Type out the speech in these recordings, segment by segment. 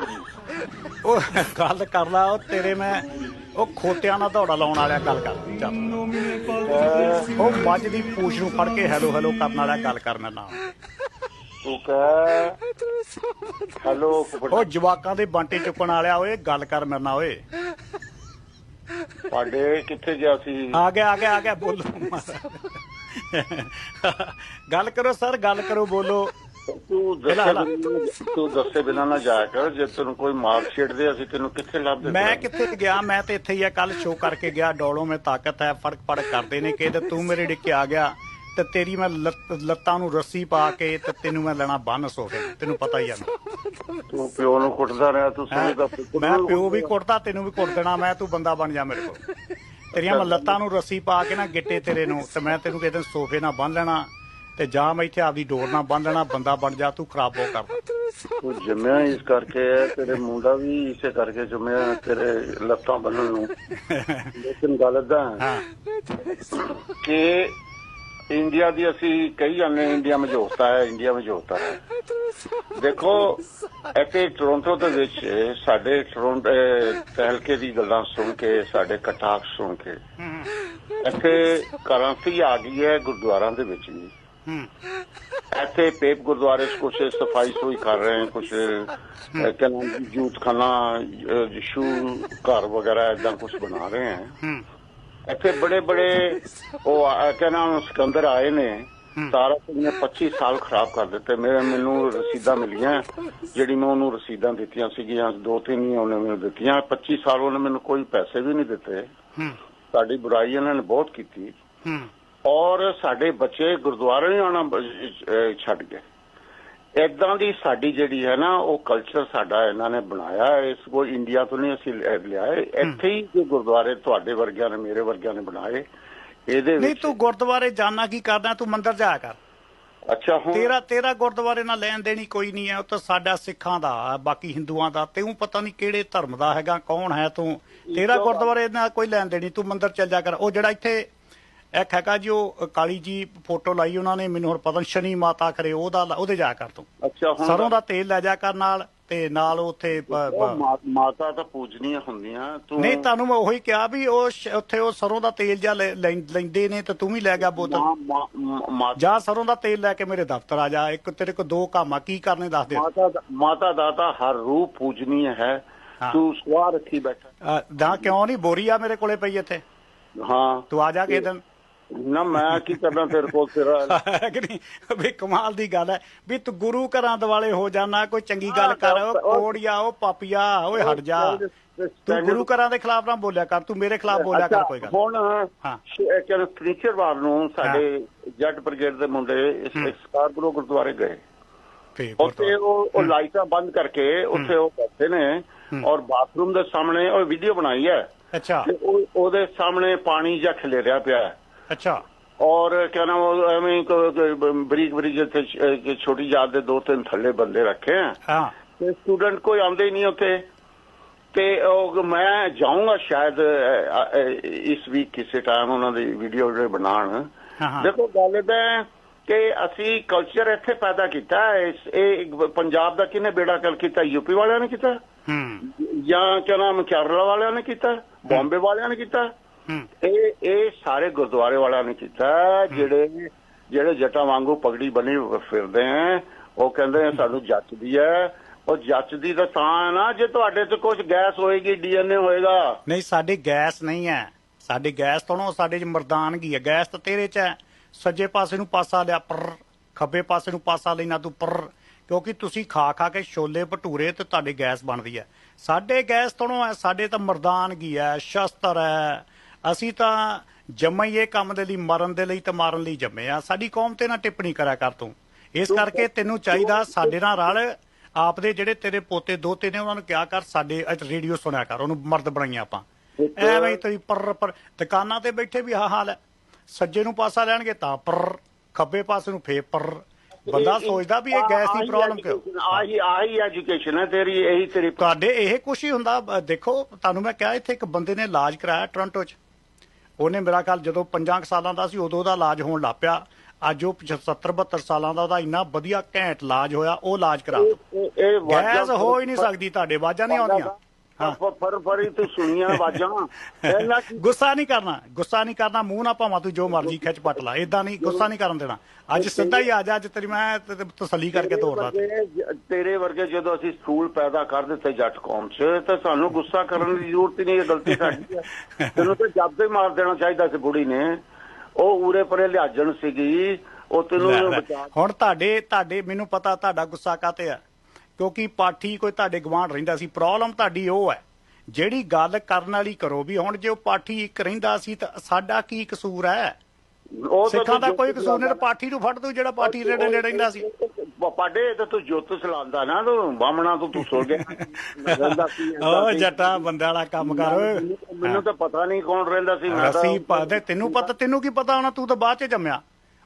ਜੀ ਉਹ ਗੱਲ ਕਰ ਲਾ ਉਹ ਤੇਰੇ ਮੈਂ ਉਹ ਖੋਤਿਆਂ ਨਾਲ ਦੌੜਾ ਲਾਉਣ ਵਾਲਿਆ ਗੱਲ ਕਰ ਚੱਲ। ਉਹ ਮੱਝ ਦੀ ਪੂਛ ਨੂੰ ਫੜ ਕੇ ਹੈਲੋ ਹੈਲੋ ਕਰਨ ਵਾਲਾ ਗੱਲ ਕਰਨਾ ਨਾ ਤੂੰ ਕਹਿ ਹੈਲੋ ਫੁੱਫੜ। ਉਹ ਜਵਾਕਾਂ ਦੇ ਬਾਂਟੇ ਚੁੱਕਣ ਵਾਲਿਆ ਓਏ ਗੱਲ ਕਰ ਮੇਰੇ ਨਾਲ ਓਏ। ਤੁਹਾਡੇ ਕਿੱਥੇ ਗਿਆ ਸੀ? ਆ ਗਿਆ ਆ ਗਿਆ ਆ ਗਿਆ ਬੋਲੋ। ਗੱਲ ਕਰੋ ਸਰ ਗੱਲ ਕਰੋ ਬੋਲੋ। ਤੂੰ ਹਿਲਾ, ਹਿਲਾ। ਦੱਸੇ। ਬਿਨਾਂ- ਤੂੰ ਦੱਸੇ ਬਿਨਾਂ ਨਾ ਜਾਇਆ ਕਰ। ਜੇ ਤੈਨੂੰ ਕੋਈ ਮਾਰ ਛੇੜਦੇ ਅਸੀਂ ਤੈਨੂੰ ਕਿੱਥੇ ਲੱਭਦੇ ਮੈਂ ਕਿੱਥੇ ਗਿਆ? ਮੈਂ ਤੇ ਇੱਥੇ ਹੀ ਆ। ਕੱਲ ਸ਼ੋਅ ਕਰਕੇ ਗਿਆ। ਡੋਲੋ ਮੈਂ ਤਾਕਤ ਹੈ ਫੜਕ ਫੜਕ ਕਰਦੇ ਨੇ ਕਿ ਤੇ ਤੂੰ ਮੇਰੇ ਡਿੱਕੇ ਆ ਗਿਆ ਤੇ ਤੇਰੀ ਮੈਂ ਲੱਤ- ਲੱਤਾਂ ਨੂੰ ਰੱਸੀ ਪਾ ਕੇ ਤੇ ਤੈਨੂੰ ਮੈਂ ਲੈਣਾ ਬੰਨ ਸੋਫੇ ਤੇ। ਤੈਨੂੰ ਪਤਾ ਹੀ ਆ ਨਾ। ਤੂੰ ਪਿਓ ਨੂੰ ਕੁੱਟਦਾ ਰਿਹਾ ਤੂੰ? ਸਮਝਦਾ ਮੈਂ ਪਿਓ ਵੀ ਕੁੱਟਦਾ ਤੈਨੂੰ ਵੀ ਕੁੱਟ ਦੇਣਾ। ਮੈਂ ਤੂੰ ਬੰਦਾ ਬਣ ਜਾ ਮੇਰੇ ਕੋਲ। ਤੇਰੀਆਂ ਮੈਂ ਲੱਤਾਂ ਨੂੰ ਰੱਸੀ ਪਾ ਕੇ ਨਾ ਗਿੱਟੇ ਤੇਰੇ ਨੂੰ ਤੇ ਮੈਂ ਤੈਨੂੰ ਕਿਤੇ ਸੋਫੇ ਨਾਲ ਬੰਨ ਲੈਣਾ। ਤੇ ਜਾਂ ਮੈਂ ਇੱਥੇ ਆਪਦੀ ਡੋਰ ਨਾਲ ਬੰਨ ਲੈਣਾ ਬੰਦਾ ਬਣ ਜਾ ਤੂੰ ਖਰਾਬ ਹੋ ਕਰ ਤੂੰ ਜੰਮਿਆ ਇਸ ਕਰਕੇ ਹੈ, ਤੇਰੇ ਮੁੰਡਾ ਵੀ ਇਸੇ ਕਰਕੇ ਜੰਮਿਆ ਤੇਰੇ ਲੱਤਾਂ ਬੰਨਣ ਨੂੰ। ਲੇਕਿਨ ਗੱਲ ਹਾਂ ਕਿ ਇੰਡੀਆ ਦੀ ਅਸੀਂ ਕਹੀ ਜਾਂਦੇ ਹਾਂ, ਇੰਡੀਆ ਮਝੋਤਾ ਹੈ ਇੰਡੀਆ ਮਝੋਤਾ ਹੈ। ਦੇਖੋ ਇੱਥੇ ਟੋਰਾਂਟੋ ਦੇ ਵਿੱਚ ਸਾਡੇ ਟੋਰਾਂਟੋ ਤਹਿਲਕੇ ਦੀ ਗੱਲਾਂ ਸੁਣ ਕੇ ਸਾਡੇ ਕਟਾਕ ਸੁਣ ਕੇ ਇੱਥੇ ਕ੍ਰਾਂਤੀ ਆ ਗਈ ਹੈ ਗੁਰਦੁਆਰਾਂ ਦੇ ਵਿੱਚ ਵੀ। ਇੱਥੇ ਪੇਪ ਗੁਰਦੁਆਰੇ 'ਚ ਕੁਛ ਸਫ਼ਾਈ ਸੁਈ ਕਰ ਰਹੇ ਕਹਿੰਦਾ ਜੂਤ ਖਾਨਾ ਯਸ਼ੂ ਘਰ ਵਗੈਰਾ ਇਦਾਂ ਕੁਛ ਬਣਾ ਰਹੇ ਹਨ ਹੂੰ। ਇੱਥੇ ਬੜੇ ਬੜੇ ਉਹ ਆ- ਕਹਿੰਦਾ ਸਿਕੰਦਰ ਆਏ ਨੇ। ਸਾਰਾ ਉਹਨੇ 25 ਸਾਲ ਖਰਾਬ ਕਰ ਦਿੱਤੇ। ਮੇਰੇ ਮੈਨੂੰ ਰਸੀਦਾਂ ਮਿਲੀਆਂ ਜਿਹੜੀ ਮੈਂ ਉਹਨੂੰ ਰਸੀਦਾਂ ਦਿੱਤੀਆਂ ਸੀਗੀਆਂ ਦੋ ਤਿੰਨ ਹੀ ਉਹਨੇ ਮੈਨੂੰ ਦਿੱਤੀਆਂ। 25 ਸਾਲ ਉਹਨੇ ਮੈਨੂੰ ਕੋਈ ਪੈਸੇ ਵੀ ਨਹੀਂ ਦਿੱਤੇ। ਸਾਡੀ ਬੁਰਾਈ ਇਹਨਾਂ ਨੇ ਬਹੁਤ ਕੀਤੀ। ਔਰ ਸਾਡੇ ਬੱਚੇ ਗੁਰਦੁਆਰੇ ਨਹੀਂ ਅਹ ਛੱਡ ਗਏ ਇਦਾਂ ਦੀ ਸਾਡੀ ਜਿਹੜੀ ਹੈ ਨਾ ਉਹ ਕਲਚਰ ਸਾਡਾ ਇਹਨਾਂ ਨੇ ਬਣਾਇਆ। ਇਸ ਕੋ ਇੰਡੀਆ ਤੋਂ ਨਹੀਂ ਅਸੀਂ ਲੈ- ਲਿਆ ਹੈ। ਇੱਥੇ ਹੀ ਜੋ ਗੁਰਦੁਆਰੇ ਤੁਹਾਡੇ ਵਰਗਿਆਂ ਨੇ ਮੇਰੇ ਵਰਗਿਆਂ ਨੇ ਬਣਾਏ ਇਹਦੇ ਨਹੀਂ ਵਿੱਚ ਤੂੰ ਗੁਰਦੁਆਰੇ ਜਾਣਾ ਕੀ ਕਰਦਾ? ਤੂੰ ਮੰਦਰ ਜਾਇਆ ਕਰ। ਅੱਛਾ ਹੁਣ ਤੇਰਾ ਤੇਰਾ ਗੁਰਦੁਆਰੇ ਨਾਲ ਲੈਣ ਦੇਣੀ ਕੋਈ ਨਹੀਂ ਹੈ। ਉਹ ਤਾਂ ਸਾਡਾ ਸਿੱਖਾਂ ਦਾ ਬਾਕੀ ਹਿੰਦੂਆਂ ਦਾ। ਤੈਨੂੰ ਪਤਾ ਨਹੀਂ ਕਿਹੜੇ ਧਰਮ ਦਾ ਹੈਗਾ ਕੌਣ ਹੈ ਤੂੰ। ਤੇਰਾ ਗੁਰਦੁਆਰੇ ਨਾਲ ਕੋਈ ਲੈਣ ਦੇਣੀ ਤੂੰ ਮੰਦਰ ਚੱਲ ਜਾ ਕਰ। ਉਹ ਜਿਹੜਾ ਇੱਥੇ ਇੱਕ ਹੈਗਾ ਜੀ ਉਹ ਕਾਲੀ ਜੀ ਫੋਟੋ ਲਾਈ ਉਹਨਾਂ ਨੇ ਮੈਨੂੰ ਹੁਣ ਪਤਾ ਨੀ ਸ਼ਨੀ ਮਾਤਾ ਕਰੇ ਉਹਦਾ ਉਹਦੇ ਜਾ ਕਰ ਤੂੰ। ਅੱਛਾ ਹੁਣ ਸਰੋਂ ਦਾ ਤੇਲ ਲੈ ਜਾ ਕਰ ਨਾਲ ਤੇ ਨਾਲ ਉੱਥੇ ਮਾਤਾ ਤਾਂ ਪੂਜਨੀਆਂ ਹੁੰਦੀਆਂ ਤੂੰ ਨਹੀਂ ਤੁਹਾਨੂੰ ਮੈਂ ਉਹੀ ਕਿਹਾ ਵੀ ਉਹ ਉੱਥੇ ਉਹ ਸਰੋਂ ਦਾ ਤੇਲ ਜਾਂ ਲੈਂਦੇ ਨੇ ਤੇ ਤੂੰ ਵੀ ਲੈ ਗਿਆ ਬੋਤਲ। ਜਾ ਸਰੋਂ ਦਾ ਤੇਲ ਲੈ ਕੇ ਮੇਰੇ ਦਫ਼ਤਰ ਆ ਜਾ ਇੱਕ ਤੇਰੇ ਕੋ ਦੋ ਕਾਮਾ ਕੀ ਕਰਨੇ ਦੱਸ ਦੇ। ਮਾਤਾ ਮਾਤਾ ਦਾ ਤਾਂ ਹਰ ਰੂਪ ਪੂਜਨੀय ਹੈ। ਤੂੰ ਸਵਾਰ ਰੱਖੀ ਬੈਠਾ। ਦਾ ਕਿਉਂ ਨਹੀਂ ਬੋਰੀ ਆ ਮੇਰੇ ਕੋਲੇ ਪਈ ਇੱਥੇ। ਹਾਂ। ਤੂੰ ਆ ਜਾ ਕੇ ਦਿਨ। ਨਾ ਮੈਂ ਕੀ ਕਰਨਾ ਤੇਰੇ ਕੋਲ ਤੇਰਾ ਹੈ ਕਿ ਨਹੀਂ? ਵੀ ਕਮਾਲ ਦੀ ਗੱਲ ਹੈ। ਵੀ ਤੂੰ ਗੁਰੂ ਘਰਾਂ ਦਿਵਾਲੇ ਹੋ ਜਾਣਾ ਕੋਈ ਚੰਗੀ ਗੱਲ ਕਰ ਉਹ ਕੋੜੀਆ ਉਹ ਪਾਪੀਆ ਓਏ ਹਟ ਜਾ। ਤੂੰ ਗੁਰੂ ਘਰਾਂ ਦੇ ਖਿਲਾਫ ਨਾ ਬੋਲਿਆ ਕਰ ਤੂੰ ਮੇਰੇ ਖਿਲਾਫ ਬੋਲਿਆ ਕਰ ਕੋਈ ਗੱਲ ਹੁਣ ਹਾਂ। ਚਲ ਫਰਨੀਚਰਵਾਰ ਨੂੰ ਸਾਡੇ ਜੱਟ ਬ੍ਰਿਗੇਡ ਦੇ ਮੁੰਡੇ ਇਸ ਸਕਾਰਪੁਰੋ ਗੁਰਦੁਆਰੇ ਗਏ। ਉੱਥੇ ਉਹ ਉਹ ਲਾਈਟਾਂ ਬੰਦ ਕਰਕੇ ਉੱਥੇ ਉਹ ਬੈਠੇ ਨੇ ਔਰ ਬਾਥਰੂਮ ਦੇ ਸਾਹਮਣੇ ਉਹ ਵੀਡੀਓ ਬਣਾਈ ਹੈ ਅੱਛਾ। ਉਹ ਉਹਦੇ ਸਾਹਮਣੇ ਪਾਣੀ ਜਿਹਾ ਖਿਲਰਿਆ ਪਿਆ ਹੈ। ਅੱਛਾ। ਔਰ ਕਿਆ ਨਾਮ ਉਹ ਐਵੇਂ ਬਰੀਕ ਬਰੀਕ ਅਹ ਛੋਟੀ ਜਾਤ ਦੇ ਦੋ ਤਿੰਨ ਥੱਲੇ ਬੰਦੇ ਰੱਖੇ ਆ। ਹਾਂ। ਤੇ ਸਟੂਡੈਂਟ ਕੋਈ ਆਉਂਦੇ ਹੀ ਨਹੀਂ ਉੱਥੇ। ਤੇ ਉਹ ਮੈਂ ਜਾਊਂਗਾ ਸ਼ਾਇਦ ਇਸ ਵੀਕ ਕਿਸੇ ਟਾਈਮ ਉਹਨਾਂ ਦੀ ਵੀਡੀਓ ਜਿਹੜੇ ਹਾਂ ਦੇਖੋ ਗੱਲ ਇਹ ਹੈ ਕਿ ਅਸੀਂ ਕਲਚਰ ਇੱਥੇ ਪੈਦਾ ਕੀਤਾ ਇਹ ਪੰਜਾਬ ਦਾ ਕਿਹਨੇ ਬੇੜਾ ਕਰ ਕੀਤਾ? ਯੂਪੀ ਵਾਲਿਆਂ ਨੇ ਕੀਤਾ। ਹੂੰ। ਜਾਂ ਕਿਆ ਨਾਮ ਕੇਰਲਾ ਵਾਲਿਆਂ ਨੇ ਕੀਤਾ? ਬੰਬੇ ਵਾਲਿਆਂ ਨੇ ਕੀਤਾ? ਇਹ ਇਹ ਸਾਰੇ ਗੁਰਦੁਆਰੇ ਵਾਲਿਆਂ ਨੇ ਕੀਤਾ ਜਿਹੜੇ ਜਿਹੜੇ ਜੱਟਾਂ ਵਾਂਗੂ ਪਗੜੀ ਬੰਨੀ ਫਿਰਦੇ ਆ ਉਹ ਕਹਿੰਦੇ ਆ ਸਾਨੂੰ ਜੱਚਦੀ ਹੈ ਉਹ ਜੱਚਦੀ ਤਾਂ ਤਾਂ ਨਾ ਜੇ ਤੁਹਾਡੇ ਤੇ ਕੁਝ ਗੈਸ ਹੋਏਗੀ ਡੀਐਨਏ ਹੋਏਗਾ। ਨਹੀਂ ਸਾਡੀ ਗੈਸ ਨਹੀਂ ਹੈ ਸਾਡੀ ਗੈਸ ਤੋਂ ਸਾਡੇ ਚ ਮਰਦਾਨਗੀ ਹੈ ਗੈਸ ਤਾਂ ਤੇਰੇ ਚ ਹੈ ਸੱਜੇ ਪਾਸੇ ਨੂੰ ਪਾਸਾ ਲਿਆ ਪਰ ਖੱਬੇ ਪਾਸੇ ਨੂੰ ਪਾਸਾ ਲੈਣਾ ਤੂੰ ਪਰ ਕਿਉਂਕਿ ਤੁਸੀਂ ਖਾ ਖਾ ਕੇ ਛੋਲੇ ਭਟੂਰੇ ਤੇ ਤੁਹਾਡੀ ਗੈਸ ਬਣਦੀ ਹੈ ਸਾਡੇ ਗੈਸ ਤੋਂ ਸਾਡੇ ਤਾਂ ਮਰਦਾਨਗੀ ਹੈ ਸ਼ਸਤਰ ਹੈ ਅਸੀਂ ਤਾਂ ਜੰਮੇ ਹੀ ਇਹ ਕੰਮ ਦੇ ਲਈ ਮਰਨ ਦੇ ਲਈ ਤੇ ਮਾਰਨ ਲਈ ਜੰਮੇ ਆ। ਸਾਡੀ ਕੌਮ ਤੇ ਨਾ ਟਿੱਪਣੀ ਕਰਿਆ ਕਰ ਤੂੰ। ਇਸ ਕਰਕੇ ਤੈਨੂੰ ਚਾਹੀਦਾ ਸਾਡੇ ਨਾਲ ਰਲ। ਆਪਦੇ ਜਿਹੜੇ ਤੇਰੇ ਪੋਤੇ ਦੋਤੇ ਨੇ ਉਹਨਾਂ ਨੂੰ ਕਿਹਾ ਕਰ ਸਾਡੇ ਰੇਡੀਓ ਸੁਣਿਆ ਕਰ ਉਹਨੂੰ ਮਰਦ ਬਣਾਈਆਂ ਆਪਾਂ। ਐਵੇਂ ਤੇਰੀ ਪਰ ਪਰ ਦੁਕਾਨਾਂ ਤੇ ਬੈਠੇ ਵੀ ਆਹ ਹਾਲ ਹੈ। ਸੱਜੇ ਨੂੰ ਪਾਸਾ ਲੈਣਗੇ ਤਾਂ ਪਰ ਖੱਬੇ ਪਾਸੇ ਨੂੰ ਫੇਰ ਪਰ। ਬੰਦਾ ਸੋਚਦਾ ਵੀ ਇਹ ਗੈਸ ਦੀ ਪ੍ਰੋਬਲਮ ਕਿਉਂ? ਆਹੀ ਆਹੀ ਐਜੂਕੇਸ਼ਨ ਹੈ ਤੇਰੀ ਇਹੀ ਤੇਰੀ ਤੁਹਾਡੇ ਇਹ ਕੁਛ ਹੀ ਹੁੰਦਾ। ਦੇਖੋ ਤੁਹਾਨੂੰ ਮੈਂ ਕਿਹਾ ਇੱਥੇ ਇੱਕ ਬੰਦੇ ਨੇ ਇਲਾਜ ਕਰਾਇਆ ਟੋਰਾਂਟੋ 'ਚ। ਉਹਨੇ ਮੇਰਾ ਖਿਆਲ ਜਦੋਂ 5 ਸਾਲਾਂ ਦਾ ਸੀ ਉਦੋਂ ਦਾ ਇਲਾਜ ਹੋਣ ਲੱਗ ਪਿਆ। ਅੱਜ ਜੋ 75 72 ਸਾਲਾਂ ਦਾ ਉਹਦਾ ਇੰਨਾ ਵਧੀਆ ਘੈਂਟ ਇਲਾਜ ਹੋਇਆ ਉਹ ਇਲਾਜ ਕਰਾ ਦਿਓ। ਇਹ ਗੈਸ ਹੋ ਹੀ ਨਹੀਂ ਸਕਦੀ ਤੁਹਾਡੇ ਆਵਾਜ਼ਾਂ ਨਹੀਂ ਆਉਂਦੀਆਂ। ਹਾਂ। ਫਰ ਫਰ ਫਰੀ ਤੂੰ ਸੁਣੀਆਂ ਆਵਾਜ਼ਾਂ। ਇਹਨਾਂ ਗੁੱਸਾ ਨਹੀਂ ਕਰਨਾ ਗੁੱਸਾ ਨਹੀਂ ਕਰਨਾ ਮੂੰਹ ਨਾ ਭਾਵਾਂ ਤੂੰ ਜੋ ਮਰਜ਼ੀ ਖਿੱਚ ਪੱਟ ਲਾ ਇਦਾਂ ਨਹੀਂ ਗੁੱਸਾ ਨਹੀਂ ਕਰਨ ਦੇਣਾ। ਅੱਜ ਸਿੱਧਾ ਹੀ ਆ ਜਾ ਅੱਜ ਤੇਰੀ ਮੈਂ ਤਸੱਲੀ ਕਰਕੇ ਤੋਰਦਾ ਤੇਰੇ ਵਰਗੇ- ਜਦੋਂ ਅਸੀਂ ਸਕੂਲ ਪੈਦਾ ਕਰ ਦਿੱਤੇ ਜੱਟ ਕੌਮ 'ਚ ਤਾਂ ਸਾਨੂੰ ਗੁੱਸਾ ਕਰਨ ਦੀ ਜ਼ਰੂਰਤ ਹੀ ਨਹੀਂ ਇਹ ਗਲਤੀ ਸਾਡੀ ਹੈ ਤੈਨੂੰ ਤਾਂ ਜੱਬ ਮਾਰ ਦੇਣਾ ਚਾਹੀਦਾ ਸੀ ਬੁੜੀ ਨੇ। ਉਹ ਉਰੇ ਪਰੇ ਲਿਆਜਣ ਸੀਗੀ ਉਹ ਤੈਨੂੰ ਹੁਣ ਤੁਹਾਡੇ ਤੁਹਾਡੇ ਮੈਨੂੰ ਪਤਾ ਤੁਹਾਡਾ ਗੁੱਸਾ ਕਾਤੇ ਆ। ਕਿਉਂਕਿ ਪਾਠੀ ਕੋਈ ਤੁਹਾਡੇ ਗਵਾਂਢ ਰਹਿੰਦਾ ਸੀ ਪ੍ਰੋਬਲਮ ਤੁਹਾਡੀ ਉਹ ਹੈ। ਜਿਹੜੀ ਗੱਲ ਕਰਨ ਵਾਲੀ ਕਰੋ ਵੀ ਹੁਣ ਜੇ ਉਹ ਪਾਠੀ ਇੱਕ ਰਹਿੰਦਾ ਸੀ ਤਾਂ ਸਾਡਾ ਕੀ ਕਸੂਰ ਹੈ? ਉਹ ਤਾਂ ਸਿੱਖਾਂ ਦਾ ਤੂੰ ਕੋਈ ਕਸੂਰ ਨਹੀਂ ਤਾਂ ਪਾਠੀ ਨੂੰ ਫੜ ਦੂ ਜਿਹੜਾ ਪਾਠੀ ਰੇੜੇ ਲੈ ਰਹਿੰਦਾ ਸੀ। ਪਾਡੇ ਤੇ ਤੂੰ ਜੋਤ ਸਲਾਉਂਦਾ ਨਾ ਤੂੰ ਬਾਹਮਣਾ ਤੋਂ ਤੂੰ ਸੁਰ ਗਿਆ। ਓ। ਜੱਟਾ ਬੰਦੇ ਵਾਲਾ ਕੰਮ ਕਰ। ਮੈਨੂੰ- ਤਾਂ ਪਤਾ ਨਹੀਂ ਕੌਣ ਰਹਿੰਦਾ ਸੀ ਮੈਂ ਤਾਂ- ਰਸੀ ਪਾਦੇ ਤੈਨੂੰ ਪਤਾ ਤੈਨੂੰ ਕੀ ਪਤਾ ਹੋਣਾ ਤੂੰ ਤਾਂ ਬਾਅਦ ਚ ਜੰਮਿਆ।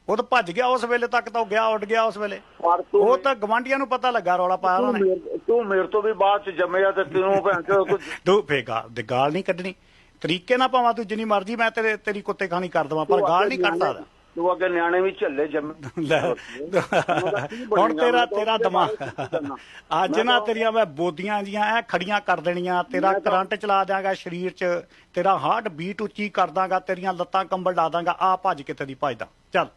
ਉਹ ਤਾਂ ਭੱਜ ਗਿਆ ਉਸ ਵੇਲੇ ਤੱਕ ਤਾਂ ਉਹ ਗਿਆ ਉੱਡ ਗਿਆ ਉਸ ਵੇਲੇ। ਪਰ ਤੂੰ ਉਹ ਤਾਂ ਗਵਾਂਢੀਆਂ ਨੂੰ ਪਤਾ ਲੱਗਾ ਰੌਲਾ ਪਾਇਆ ਉਹਨਾਂ ਨੇ। ਤੂੰ ਮੇਰੇ ਤੋਂ ਵੀ ਬਾਅਦ ਚ ਜੰਮਿਆ ਤੇ ਤੈਨੂੰ ਭੈਣ ਚੋਦ ਤੂੰ ਤੂੰ ਫੇ ਗਾਲ ਦੇ ਗਾਲ ਨਹੀਂ ਕੱਢਣੀ। ਤਰੀਕੇ ਨਾਲ ਭਾਵਾਂ ਤੂੰ ਜਿੰਨੀ ਮਰਜ਼ੀ ਮੈਂ ਤੇਰੇ ਤੇਰੀ ਕੁੱਤੇ ਖਾਣੀ ਕਰ ਦਵਾਂ ਪਰ ਗਾਲ ਨਹੀਂ ਕੱਢ ਸਕਦਾ ਤੂੰ ਅੱਗੇ ਨਿਆਣੇ ਵੀ ਝੱਲੇ ਜੰਮੇ। ਲੈ ਹੁਣ ਤੇਰਾ ਤੇਰਾ ਦਿਮਾਗ ਅੱਜ ਨਾ ਤੇਰੀਆਂ ਮੈਂ ਬੋਦੀਆਂ ਜੀਆਂ ਐ ਖੜੀਆਂ ਕਰ ਦੇਣੀਆਂ ਤੇਰਾ ਕਰੰਟ ਚਲਾ ਦਿਆਂਗਾ ਸਰੀਰ 'ਚ ਤੇਰਾ ਹਾਰਟ ਬੀਟ ਉੱਚੀ ਕਰ ਦਾਂਗਾ ਤੇਰੀਆਂ ਲੱਤਾਂ ਕੰਬਲ ਡਾ ਦਾਂਗਾ ਆ ਭੱਜ ਕੇ ਤੇਰੀ ਭੱਜਦਾ। ਚੱਲ।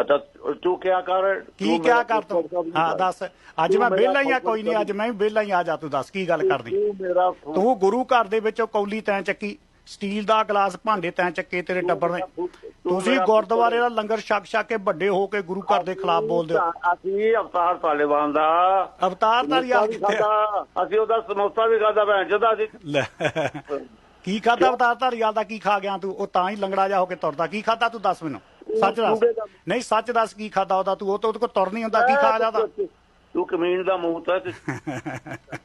ਅੱਛਾ ਤੂੰ ਕਿਆ ਕਰ? ਕੀ ਕਿਆ ਕਰ ਤੂੰ? ਹਾਂ ਦੱਸ। ਅੱਜ ਮੈਂ ਵਿਹਲਾ ਹੀ ਆ ਕੋਈ ਨਹੀਂ ਅੱਜ ਮੈਂ ਵੀ ਵਿਹਲਾ ਹੀ ਆ ਜਾ ਤੂੰ ਦੱਸ ਕੀ ਗੱਲ ਕਰਦੀ? ਤੂੰ ਗੁਰੂ ਘਰ ਦੇ ਵਿੱਚੋਂ ਕੌਲੀ ਤੈਂ ਚੱਕੀ ਸਟੀਲ ਦਾ ਗਲਾਸ ਭਾਂਡੇ ਤੈਂ ਚੱਕੇ ਤੇਰੇ ਟੱਬਰ ਨੇ। ਤੁਸੀਂ ਗੁਰਦੁਆਰੇ ਦਾ ਲੰਗਰ ਛਕ ਛਕ ਕੇ ਵੱਡੇ ਹੋ ਕੇ ਗੁਰੂ ਘਰ ਦੇ ਖਿਲਾਫ ਬੋਲਦੇ ਹੋ। ਅਸੀਂ ਅਵਤਾਰ ਤਾਲਿਬਾਨ ਦਾ। ਅਵਤਾਰ ਦਾ ਸਮੋਸਾ ਵੀ ਕਿੱਥੇ ਆ? ਖਾਧਾ, ਅਸੀਂ ਉਹਦਾ ਸਮੋਸਾ ਵੀ ਖਾਦਾ ਭੈਣ ਜਦਾ ਅਸੀਂ। ਲੈ ਕੀ ਖਾਦਾ ਅਵਤਾਰ ਧਾਰੀਵਾਲ ਦਾ ਕੀ ਖਾ ਗਿਆ ਤੂੰ? ਉਹ ਤਾਂ ਹੀ ਲੰਗੜਾ ਜਾ ਹੋ ਕੇ ਤੁਰਦਾ। ਕੀ ਖਾਦਾ ਤੂੰ? ਦੱਸ ਮੈਨੂੰ। ਸੱਚ ਦੱਸ। ਨਹੀਂ ਸੱਚ ਦੱਸ ਕੀ ਖਾਦਾ ਉਹਦਾ? ਤੂੰ ਉਹ ਤਾਂ ਉਹਦੇ ਕੋਲ ਤੁਰ ਨਹੀਂ ਹੁੰਦਾ ਕੀ ਖਾ ਜਾਂਦਾ ਤੂੰ ਕਮੀਨ ਦਾ ਮੂੰਹ ਤਾਂ ਤੇ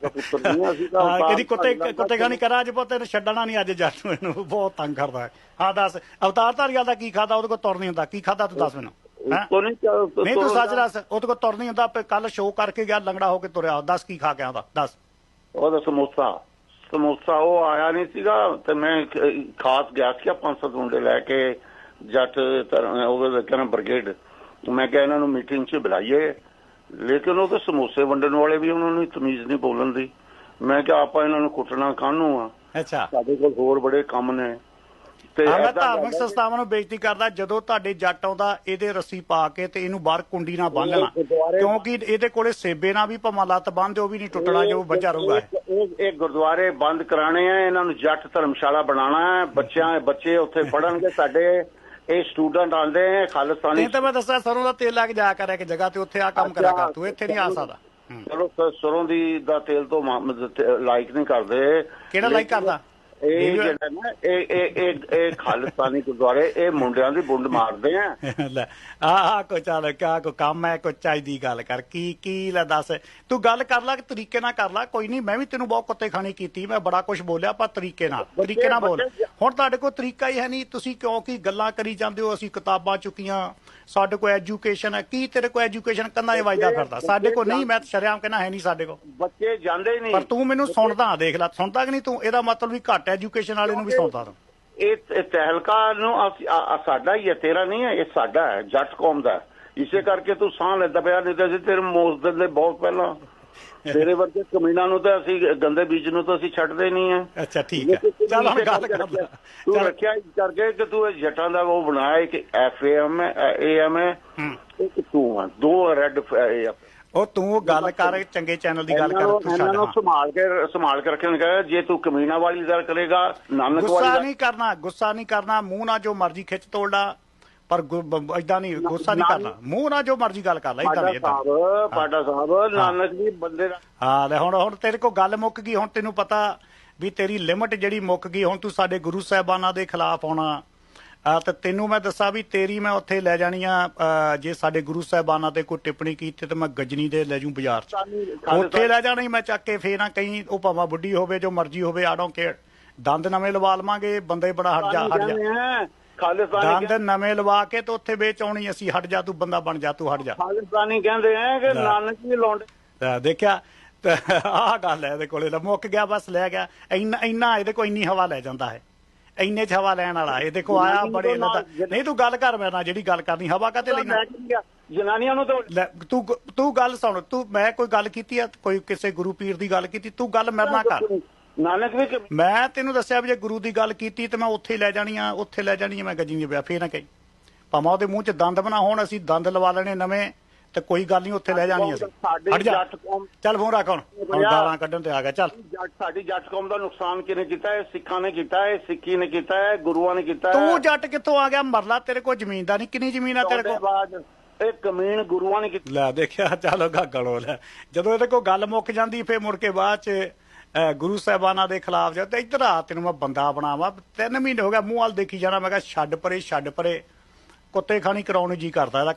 ਪੁੱਤਰ ਨਹੀਂ ਅਸੀਂ ਤਾਂ ਹਾਂ ਅਵਤਾਰ ਕਿਹਦੀ ਕੁੱਤੇ ਕੁੱਤੇ ਖਾਣੀ ਕਰਾਂ ਅੱਜ ਪੁੱਤੇ ਨੂੰ ਛੱਡਣਾ ਨਹੀਂ ਅੱਜ ਜੱਟ ਨੂੰ ਇਹਨੂੰ ਬਹੁਤ ਤੰਗ ਕਰਦਾ ਹੈ। ਹਾਂ ਦੱਸ ਅਵਤਾਰ ਧਾਰੀਵਾਲ ਦਾ ਕੀ ਖਾਦਾ? ਉਹਦੇ ਕੋਲ ਤੁਰ ਨਹੀਂ ਹੁੰਦਾ। ਕੀ ਖਾਦਾ ਤੂੰ ਦੱਸ ਮੈਨੂੰ? ਤੋਂ ਨਹੀਂ ਤੂੰ ਤੋਂ- ਸੱਚ ਦੱਸ ਉਹਦੇ ਕੋਲ ਤੁਰ ਨਹੀਂ ਹੁੰਦਾ ਕੱਲ ਸ਼ੋਅ ਕਰਕੇ ਗਿਆ ਲੰਗੜਾ ਹੋ ਕੇ ਤੁਰਿਆ। ਦੱਸ ਕੀ ਖਾ ਗਿਆ ਉਹਦਾ ਦੱਸ। ਉਹਦਾ ਸਮੋਸਾ। ਸਮੋਸਾ ਉਹ ਆਇਆ ਨਹੀਂ ਸੀਗਾ ਤੇ ਮੈਂ ਖਾਸ ਗਿਆ ਸੀ ਪੰਜ ਸੱਤ ਮੁੰਡੇ ਲੈ ਕੇ ਜੱਟ ਉਹਦੇ ਕਹਿੰਦਾ ਬ੍ਰਿਗੇਡ। ਮੈਂ ਕਿਹਾ ਇਹਨਾਂ ਨੂੰ ਮੀਟਿੰਗ 'ਚ ਬੁਲਾਈਏ। ਲੇਕਿਨ ਉਹ ਤਾਂ ਸਮੋਸੇ ਵੰਡਣ ਵਾਲੇ ਵੀ ਉਹਨਾਂ ਨੂੰ ਤਮੀਜ਼ ਨਹੀਂ ਬੋਲਣ ਦੀ। ਮੈਂ ਕਿਹਾ ਆਪਾਂ ਇਹਨਾਂ ਨੂੰ ਕੁੱਟਣਾ ਕਾਹਨੂੰ ਆ? ਅੱਛਾ। ਸਾਡੇ ਕੋਲ ਹੋਰ ਬੜੇ ਕੰਮ ਨੇ। ਤੇ ਮੈਂ ਧਾਰਮਿਕ ਸੰਸਥਾਵਾਂ ਨੂੰ ਬੇਇੱਜ਼ਤੀ ਕਰਦਾ ਜਦੋਂ ਤੁਹਾਡੇ ਜੱਟ ਆਉਂਦਾ ਇਹਦੇ ਰੱਸੀ ਪਾ ਕੇ ਤੇ ਇਹਨੂੰ ਬਾਹਰ ਕੁੰਡੀ ਨਾਲ ਬੰਨ ਲੈਣਾ। ਕਿਉਂਕਿ ਇਹਦੇ ਕੋਲੇ ਸੇਬੇ ਨਾਲ ਵੀ ਭਮਾ ਲੱਤ ਬੰਨ੍ਹ ਉਹ ਵੀ ਨਹੀਂ ਟੁੱਟਣਾ ਜੋ ਬੱਚਾ ਰਹੂਗਾ। ਇਹ ਇਹ ਗੁਰਦੁਆਰੇ ਬੰਦ ਕਰਾਣੇ ਆ ਇਹਨਾਂ ਨੂੰ ਜੱਟ ਧਰਮਸ਼ਾਲਾ ਬਣਾਉਣਾ ਹੈ। ਬੱਚਿਆਂ ਬੱਚੇ ਉੱਥੇ ਪੜਨਗੇ ਸਾਡੇ ਇਹ ਸਟੂਡੈਂਟ ਆਉਂਦੇ ਆ ਖਾਲਿਸਤਾਨੀ ਨਹੀਂ ਤਾਂ ਮੈਂ ਦੱਸਿਆ ਸਰੋਂ ਦਾ ਤੇਲ ਲਾ ਕੇ ਜਾਇਆ ਕਰਿਆ ਕਿ ਜਗ੍ਹਾ ਤੇ ਉੱਥੇ ਆ ਕੰਮ ਕਰਿਆ ਕਰ ਤੂੰ ਇੱਥੇ ਨਹੀਂ ਆ ਸਕਦਾ। ਹੂੰ। ਚਲੋ ਸਰੋਂ ਦੀ ਦਾ ਤੇਲ ਤੋਂ ਲਾਈਕ ਨਹੀਂ ਕਰਦੇ। ਕਿਹੜਾ ਲਾਈਕ ਕਰਦਾ? ਇਹ ਜਿਹੜਾ ਨਾ ਇਹ ਇਹ ਇਹ ਇਹ ਖਾਲਿਸਤਾਨੀ ਗੁਰਦੁਆਰੇ ਇਹ ਮੁੰਡਿਆਂ ਦੀ ਬੁੰਡ ਮਾਰਦੇ ਆ। ਲੈ ਆ ਆ ਕੋ ਚੱਲ ਕਿਆ ਕੋ ਕੰਮ ਹੈ ਕੋ ਚਾਹੀਦੀ ਗੱਲ ਕਰ ਕੀ ਕੀ ਲੈ ਦੱਸ। ਤੂੰ ਗੱਲ ਕਰ ਲੈ ਕਿ ਤਰੀਕੇ ਨਾਲ ਕਰ ਲੈ ਕੋਈ ਨਹੀਂ ਮੈਂ ਵੀ ਤੈਨੂੰ ਬਹੁਤ ਕੁੱਤੇ ਖਾਣੀ ਕੀਤੀ ਮੈਂ ਬੜਾ ਕੁਝ ਬੋਲਿਆ ਪਰ ਤਰੀਕੇ ਨਾਲ ਤਰੀਕੇ ਨਾਲ ਬੋਲ। ਹੁਣ ਤੁਹਾਡੇ ਕੋਲ ਤਰੀਕਾ ਹੀ ਹੈ ਨਹੀਂ ਤੁਸੀਂ ਕਿਉਂਕਿ ਗੱਲਾਂ ਕਰੀ ਜਾਂਦੇ ਹੋ ਅਸੀਂ ਕਿਤਾਬਾਂ ਚੁੱਕੀਆਂ ਸਾਡੇ ਕੋਲ ਐਜੂਕੇਸ਼ਨ ਹੈ ਕੀ ਤੇਰੇ ਕੋਲ ਐਜੂਕੇਸ਼ਨ ਕੰਨਾਂ 'ਚ ਵੱਜਦਾ ਫਿਰਦਾ? ਸਾਡੇ ਕੋਲ ਨਹੀਂ ਮੈਂ ਸ਼ਰੇਆਮ ਕਹਿਣਾ ਹੈ ਨਹੀਂ ਸਾਡੇ ਕੋਲ। ਬੱਚੇ ਜਾਂਦੇ ਹੀ ਪਰ ਨਹੀਂ ਤੂੰ ਮੈਨੂੰ ਸੁਣਦਾ ਦੇਖ ਲੈ ਸੁਣਦਾ ਕਿ ਨਹੀਂ ਤੂੰ? ਇਹਦਾ ਮਤਲਬ ਵੀ ਘੱਟ ਐਜੂਕੇਸ਼ਨ ਵਾਲੇ ਨੂੰ ਵੀ ਸੁਣਦਾ ਤੂੰ ਇਹ ਤਹਿਲਕਾ ਨੂੰ ਆ- ਆ ਸਾਡਾ ਹੀ ਹੈ ਤੇਰਾ ਨਹੀਂ ਹੈ ਇਹ ਸਾਡਾ ਹੈ ਜੱਟ ਕੌਮ ਦਾ। ਇਸੇ ਕਰਕੇ ਤੂੰ ਸਾਹ ਲੈਂਦਾ ਪਿਆ ਨਹੀਂ ਤਾਂ ਅਸੀਂ ਤੇਰੇ ਮੋਸ ਦੇ ਬਹੁਤ ਪਹਿਲਾਂ ਤੇਰੇ ਵਰਗੇ ਕਮੀਨਾ ਨੂੰ ਤਾਂ ਅਸੀਂ ਗੰਦੇ ਬੀਜ ਨੂੰ ਤਾਂ ਅਸੀਂ ਛੱਡਦੇ ਨਹੀਂ ਆ ਅੱਛਾ ਠੀਕ ਹੈ। ਚੱਲ ਹੁਣ ਗੱਲ ਕਰ ਤੂੰ ਰੱਖਿਆ ਇਸ ਕਰਕੇ ਕਿ ਤੂੰ ਇਹ ਜੱਟਾਂ ਦਾ ਉਹ ਬਣਾਇਆ ਕਿ ਐਫਏਐਮ ਹੈ ਏਐਮ ਹੈ। ਇੱਕ ਤੂੰ ਆ ਦੋ ਰੈੱਡ ਉਹ ਤੂੰ ਗੱਲ ਕਰ ਚੰਗੇ ਚੈਨਲ ਦੀ ਗੱਲ ਕਰ ਤੂੰ ਇਹਨਾਂ ਛੱਡ ਨੂੰ ਹਾਂ। ਸੰਭਾਲ ਕੇ ਸੰਭਾਲ ਕੇ ਰੱਖਣ ਕਹੇ ਜੇ ਤੂੰ ਕਮੀਨਾ ਵਾਲੀ ਗੱਲ ਕਰੇਗਾ ਨਾਨਕ ਗੁੱਸਾ ਵਾਲੀ ਨਹੀਂ ਕਰਨਾ ਗੁੱਸਾ ਨਹੀਂ ਕਰਨਾ ਮੂੰਹ ਨਾਲ ਜੋ ਮਰਜ਼ੀ ਖਿੱਚ ਤੋੜਦਾ ਪਰ ਇਦਾਂ ਨਹੀਂ ਗੁੱਸਾ ਨਹੀਂ ਨਾ- ਕਰਨਾ ਮੂੰਹ ਨਾਲ ਜੋ ਮਰਜ਼ੀ ਗੱਲ ਕਰ ਲੈ ਇਦਾਂ ਨਹੀਂ ਇਦਾਂ ਸਾਹਿਬ ਪਾਡਾ ਸਾਹਿਬ ਨਾਨਕ ਦੀ ਬੰਦੇ ਦਾ ਹਾਂ ਲੈ ਹੁਣ ਹੁਣ ਤੇਰੇ ਕੋਲ ਗੱਲ ਮੁੱਕ ਗਈ ਹੁਣ ਤੈਨੂੰ ਪਤਾ ਵੀ ਤੇਰੀ ਲਿਮਟ ਜਿਹੜੀ ਮੁੱਕ ਗਈ ਹੁਣ ਤੂੰ ਸਾਡੇ ਗੁਰੂ ਸਾਹਿਬਾਨਾਂ ਦੇ ਖਿਲਾਫ ਆਉਣਾ। ਤੇ ਤੈਨੂੰ ਮੈਂ ਦੱਸਾਂ ਵੀ ਤੇਰੀ ਮੈਂ ਉੱਥੇ ਲੈ ਜਾਣੀ ਆ ਜੇ ਸਾਡੇ ਗੁਰੂ ਸਾਹਿਬਾਨਾਂ ਤੇ ਕੋਈ ਟਿੱਪਣੀ ਕੀਤੀ ਤੇ ਮੈਂ ਗਜਨੀ ਦੇ ਲੈ ਜੂ ਬਾਜ਼ਾਰ 'ਚ। ਉੱਥੇ ਲੈ ਜਾਣੀ ਮੈਂ ਚੱਕ ਕੇ ਫੇਰ ਨਾ ਕਹੀਂ ਉਹ ਭਾਵੇਂ ਬੁੱਢੀ ਹੋਵੇ ਜੋ ਮਰਜ਼ੀ ਹੋਵੇ ਆ ਡੋਂਟ ਕੇਅਰ ਦੰਦ ਨਵੇਂ ਲਵਾ ਲਵਾਂਗੇ ਬੰਦੇ ਬੜਾ ਹਟ ਜਾ ਹਟ ਜਾ। ਖਾਲਿਸਤਾਨੀ ਦੰਦ ਨਵੇਂ ਲਵਾ ਕੇ ਤੇ ਉੱਥੇ ਵੇਚ ਆਉਣੀ ਅਸੀਂ ਹਟ ਜਾ ਤੂੰ ਬੰਦਾ ਬਣ ਜਾ ਤੂੰ ਹਟ ਜਾ। ਖਾਲਿਸਤਾਨੀ ਕਹਿੰਦੇ ਆ ਕਿ ਨਾਨਕ ਜੀ ਲੌਂਡੇ ਤਾਂ ਦੇਖਿਆ ਆਹ ਗੱਲ ਹੈ ਇਹਦੇ ਕੋਲੇ। ਮੁੱਕ ਗਿਆ ਬਸ ਲੈ ਗਿਆ। ਇੰਨਾ ਇੰਨਾ ਇਹਦੇ ਕੋਲ ਇੰਨੀ ਹਵਾ ਲੈ ਜਾਂਦਾ ਹੈ। ਇੰਨੇ ਚ ਹਵਾ ਲੈਣ ਵਾਲਾ। ਇਹ ਦੇਖੋ ਆਇਆ ਬੜੇ ਨਹੀਂ ਤੂੰ ਗੱਲ ਕਰ ਮੇਰੇ ਨਾਲ ਜਿਹੜੀ ਗੱਲ ਕਰਨੀ ਹਵਾ ਕਾਤੇ ਲੈਣਾ? ਜਨਾਨੀਆਂ ਨੂੰ ਤਾਂ ਤੂੰ ਤੂੰ ਗੱਲ ਸੁਣ ਤੂੰ ਮੈਂ ਕੋਈ ਗੱਲ ਕੀਤੀ ਆ? ਕੋਈ ਕਿਸੇ ਗੁਰੂ ਪੀਰ ਦੀ ਗੱਲ ਕੀਤੀ? ਤੂੰ ਗੱਲ ਮੇਰੇ ਨਾਲ ਕਰ। ਨਾਨਕ ਵੀ ਕਿ- ਮੈਂ ਤੈਨੂੰ ਦੱਸਿਆ ਵੀ ਜੇ ਗੁਰੂ ਦੀ ਗੱਲ ਕੀਤੀ ਤੇ ਮੈਂ ਉੱਥੇ ਲੈ ਜਾਣੀ ਆ ਉੱਥੇ ਲੈ ਜਾਣੀ ਆ ਮੈਂ ਗੱਜੀ ਵਿਆਹ ਫੇਰ ਨਾ ਕਹੀ। ਭਾਵੇਂ ਉਹਦੇ ਮੂੰਹ 'ਚ ਦੰਦ ਬਣਾ ਹੋਣ ਅਸੀਂ ਦੰਦ ਲਵਾ ਲੈਣੇ ਨਵੇਂ। ਤੇ ਕੋਈ ਗੱਲ ਨਹੀਂ ਉੱਥੇ ਲੈ ਜਾਣੀ ਅਸੀਂ। ਸਾਡੇ ਹਟ ਜਾ। ਜੱਟ ਕੌਮ ਚੱਲ ਫੋਨ ਰੱਖ ਹੁਣ। ਹੁਣ ਗਾਲਾਂ ਕੱਢਣ ਤੇ ਆ ਗਿਆ ਚੱਲ। ਜੱਟ ਸਾਡੀ ਜੱਟ ਕੌਮ ਦਾ ਨੁਕਸਾਨ ਕਿਹਨੇ ਕੀਤਾ ਹੈ? ਸਿੱਖਾਂ ਨੇ ਕੀਤਾ ਹੈ ਸਿੱਖੀ ਨੇ ਕੀਤਾ ਹੈ ਗੁਰੂਆਂ ਨੇ ਕੀਤਾ ਹੈ। ਤੂੰ ਜੱਟ ਕਿੱਥੋਂ ਆ ਗਿਆ? ਮਰਲਾ ਤੇਰੇ ਕੋਲ ਜ਼ਮੀਨ ਦਾ ਨਹੀਂ ਕਿੰਨੀ ਜ਼ਮੀਨ ਆ ਤੇਰੇ ਕੋਲ? ਇਹ ਕਮੀਨ ਗੁਰੂਆਂ ਨੇ ਕੀਤੀ। ਲੈ ਦੇਖਿਆ ਚਲੋ ਗਾਗਲੋ ਲੈ। ਜਦੋਂ ਇਹਦੇ ਕੋਲ ਗੱਲ ਮੁੱਕ ਜਾਂਦੀ ਫੇਰ ਮੁੜ ਕੇ ਬਾਅਦ ਚ ਗੁਰੂ ਸਾਹਿਬਾਨਾਂ ਦੇ ਖਿਲਾਫ ਜਾ ਤੇ ਇੱਧਰ ਆ ਤੈਨੂੰ ਮੈਂ ਬੰਦਾ ਬਣਾਵਾ। ਤਿੰਨ ਮਹੀਨੇ ਹੋ ਗਿਆ ਮੂੰਹ ਵੱਲ ਦੇਖੀ ਜਾਣਾ ਮੈਂ ਕਿਹਾ ਛੱਡ ਪਰੇ ਛੱਡ ਪਰੇ। ਕੁੱਤੇ ਖਾਣੀ ਕਰਾਉਣ ਨੂੰ ਜੀ ਕਰਦਾ ਇਹਦਾ